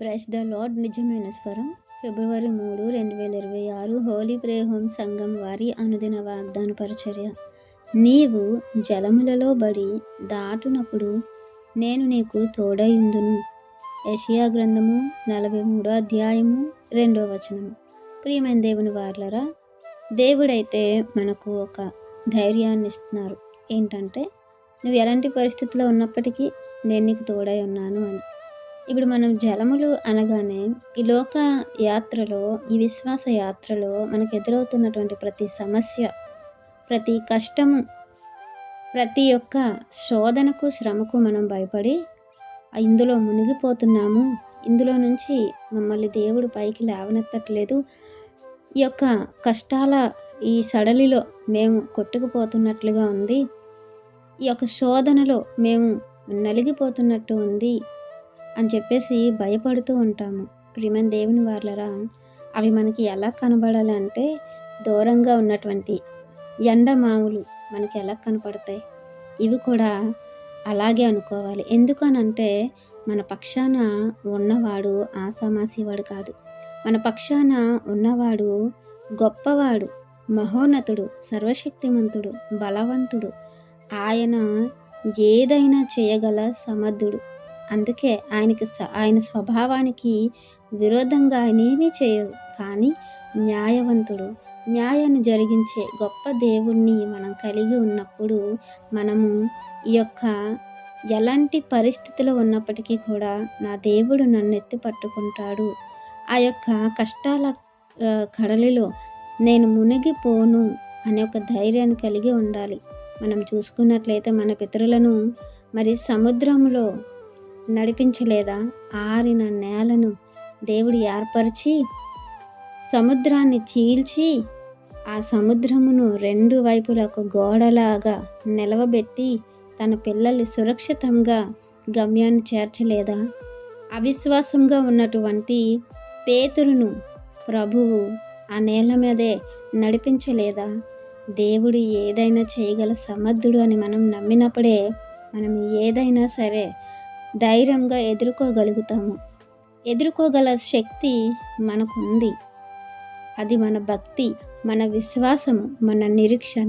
Price the lord నిజమైన స్వరం. ఫిబ్రవరి మూడు రెండు వేల ఇరవై ఆరు హోలీ ప్రే హోమ్ సంఘం వారి అనుదిన వాగ్దాన పరిచర్య. నీవు జలములలో బడి దాటునప్పుడు నేను నీకు తోడైందును యషియా గ్రంథము నలభై మూడో అధ్యాయము రెండో వచనము. ప్రియమైన దేవుని వార్లరా దేవుడైతే మనకు ఒక ధైర్యాన్ని ఇస్తున్నారు. ఏంటంటే నువ్వు ఎలాంటి పరిస్థితిలో ఉన్నప్పటికీ నేను నీకు తోడై ఉన్నాను అని. ఇప్పుడు మనం జలములు అనగానే ఈ లోక యాత్రలో ఈ విశ్వాస యాత్రలో మనకు ఎదురవుతున్నటువంటి ప్రతి సమస్య ప్రతి కష్టము ప్రతి ఒక్క శోధనకు శ్రమకు మనం భయపడి ఇందులో మునిగిపోతున్నాము. ఇందులో నుంచి మమ్మల్ని దేవుడు పైకి లేవనెత్తట్లేదు. ఈ యొక్క కష్టాల ఈ సడలిలో మేము కొట్టుకుపోతున్నట్లుగా ఉంది. ఈ యొక్క శోధనలో మేము నలిగిపోతున్నట్టు ఉంది. అని చెప్పేసి భయపడుతూ ఉంటాము. ప్రియమైన దేవుని వాళ్ళరా అవి మనకి ఎలా కనబడాలి అంటే దూరంగా ఉన్నటువంటి ఎండమావులు మనకి ఎలా కనపడతాయి? ఇవి కూడా అలాగే అనుకోవాలి. ఎందుకనంటే మన పక్షాన ఉన్నవాడు ఆసామాసివాడు కాదు. మన పక్షాన ఉన్నవాడు గొప్పవాడు మహోన్నతుడు సర్వశక్తిమంతుడు బలవంతుడు. ఆయన ఏదైనా చేయగల సమర్థుడు. అందుకే ఆయనకి స- ఆయన స్వభావానికి విరోధంగా ఆయన ఏమీ చేయరు. కానీ న్యాయవంతుడు న్యాయాన్ని జరిగించే గొప్ప దేవుణ్ణి మనం కలిగి ఉన్నప్పుడు మనము ఈ యొక్క ఎలాంటి పరిస్థితిలో ఉన్నప్పటికీ కూడా నా దేవుడు నన్ను ఎత్తి పట్టుకుంటాడు. ఆ యొక్క కష్టాల కడలిలో నేను మునిగిపోను అనే ఒక ధైర్యాన్ని కలిగి ఉండాలి. మనం చూసుకున్నట్లయితే మన పితరులను మరి సముద్రంలో నడిపించలేదా? ఆరిన నేలను దేవుడు ఏర్పరిచి సముద్రాన్ని చీల్చి ఆ సముద్రమును రెండు వైపులా ఒక గోడలాగా నిలవబెట్టి తన పిల్లల్ని సురక్షితంగా గమ్యాన్ని చేర్చలేదా? అవిశ్వాసంగా ఉన్నటువంటి పేతురును ప్రభువు ఆ నేల మీదే నడిపించలేదా? దేవుడు ఏదైనా చేయగల సమర్థుడు అని మనం నమ్మినప్పుడే మనం ఏదైనా సరే ధైర్యంగా ఎదుర్కోగలుగుతాము. ఎదుర్కోగల శక్తి మనకుంది. అది మన భక్తి మన విశ్వాసము మన నిరీక్షణ.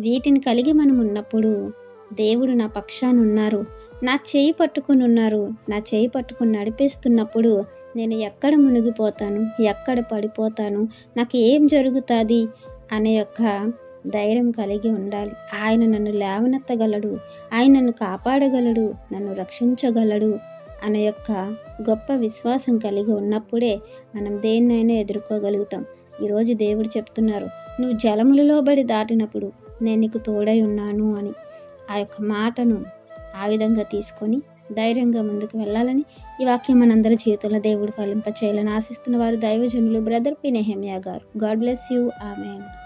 వీటిని కలిగి మనం ఉన్నప్పుడు దేవుడు నా పక్షాన ఉన్నారు. నా చేయి పట్టుకుని ఉన్నారు. నా చేయి పట్టుకుని నడిపిస్తున్నప్పుడు నేను ఎక్కడ మునిగిపోతాను? ఎక్కడ పడిపోతాను? నాకు ఏం జరుగుతుంది? అనే యొక్క ధైర్యం కలిగి ఉండాలి. ఆయన నన్ను లేవనెత్తగలడు. ఆయన నన్ను కాపాడగలడు. నన్ను రక్షించగలడు అనే యొక్క గొప్ప విశ్వాసం కలిగి ఉన్నప్పుడే మనం దేన్నైనా ఎదుర్కోగలుగుతాం. ఈరోజు దేవుడు చెప్తున్నారు నువ్వు జలములలో బడి దాటినప్పుడు నేను నీకు తోడై ఉన్నాను అని. ఆ యొక్క మాటను ఆ విధంగా తీసుకొని ధైర్యంగా ముందుకు వెళ్ళాలని ఈ వాక్యం మనందరి జీవితంలో దేవుడు ఫలింప చేయాలని ఆశిస్తున్న వారు దైవజనులు బ్రదర్ పి. గారు. God bless you. Amen.